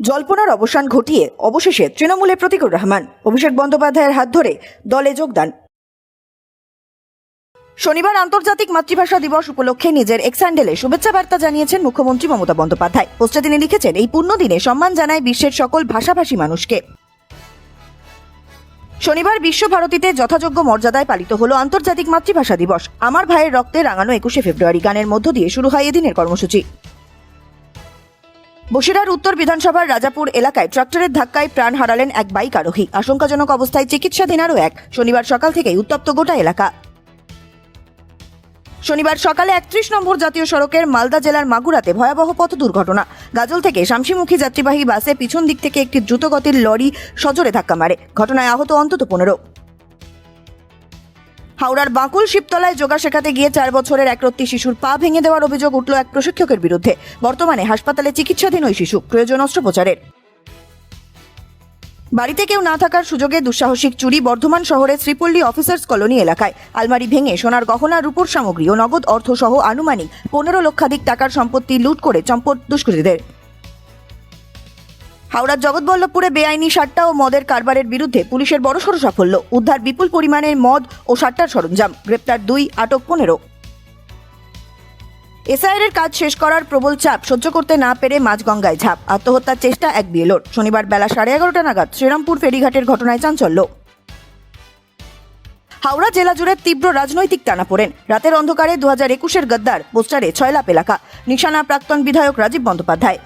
জল্পনার অবসান ঘটিয়ে অবশেষে তৃণমূলে প্রতিকুর রহমান, অভিষেক বন্দ্যোপাধ্যায়ের হাত ধরে দলে যোগদান। শনিবার আন্তর্জাতিক মাতৃভাষা দিবস উপলক্ষে নিজের এক্স হ্যান্ডেলে শুভেচ্ছা বার্তা জানিয়েছেন মুখ্যমন্ত্রী মমতা বন্দ্যোপাধ্যায়। পোস্টে তিনি লিখেছেন, এই দিনে সম্মান জানায় বিশ্বের সকল ভাষাভাষী মানুষকে। শনিবার বিশ্বভারতীতে যথাযোগ্য মর্যাদায় পালিত হলো আন্তর্জাতিক মাতৃভাষা দিবস। আমার ভাইয়ের রক্তে রাঙানো একুশে ফেব্রুয়ারি গানের মধ্য দিয়ে শুরু হয় এদিনের কর্মসূচি। বসিরহাট উত্তর বিধানসভার রাজাপুর এলাকায় ট্রাক্টরের ধাক্কায় প্রাণ হারালেন এক বাইক আরোহী। আশঙ্কাজনক অবস্থায় চিকিৎসাধীন আরও এক। শনিবার সকাল থেকেই উত্তপ্ত গোটা এলাকা। শনিবার সকালে একত্রিশ নম্বর জাতীয় সড়কের মালদা জেলার মাগুরাতে ভয়াবহ পথ দুর্ঘটনা। গাজল থেকে শামসিমুখী যাত্রীবাহী বাসে পিছন দিক থেকে একটি দ্রুতগতির লরি সজোরে ধাক্কা মারে। ঘটনায় আহত অন্তত পনেরো। হাওড়ার বাঁকুল শিবতলায় যোগা শেখাতে গিয়ে চার বছরের একরত্তি শিশুর পা ভেঙে দেওয়ার অভিযোগ উঠল এক প্রশিক্ষকের বিরুদ্ধে। বর্তমানে হাসপাতালে চিকিৎসাধীন ওই শিশু, প্রয়োজন অস্ত্রোপচারের। বাড়িতে কেউ না থাকার সুযোগে দুঃসাহসিক চুরি বর্ধমান শহরের শ্রীপল্লী অফিসার্স কলোনি এলাকায়। আলমারি ভেঙে সোনার গহনা, রূপোর সামগ্রী ও নগদ অর্থ সহ আনুমানিক পনেরো লক্ষাধিক টাকার সম্পত্তি লুট করে চম্পট দুষ্কৃতীদের। হাওড়ার জগৎবল্লভপুরে বেআইনি সাট্টা ও মদের কারবারের বিরুদ্ধে পুলিশের বড়সড় সাফল্য। উদ্ধার বিপুল পরিমাণের মদ ও সাট্টার সরঞ্জাম। গ্রেপ্তার দুই, আটক পনেরো। এসআইয়ের কাজ শেষ করার প্রবল চাপ সহ্য করতে না পেরে মাঝগঙ্গায় ঝাঁপ। আত্মহত্যার চেষ্টা এক বিএলওর। শনিবার বেলা সাড়ে এগারোটা নাগাদ শ্রীরামপুর ফেরিঘাটের ঘটনায় চাঞ্চল্য। হাওড়া জেলা জুড়ে তীব্র রাজনৈতিক টানাপোড়েন রাতের অন্ধকারে দু হাজার একুশের গদ্দার, পোস্টারে ছয়লাপ এলাকা। নিশানা প্রাক্তন বিধায়ক রাজীব বন্দ্যোপাধ্যায়।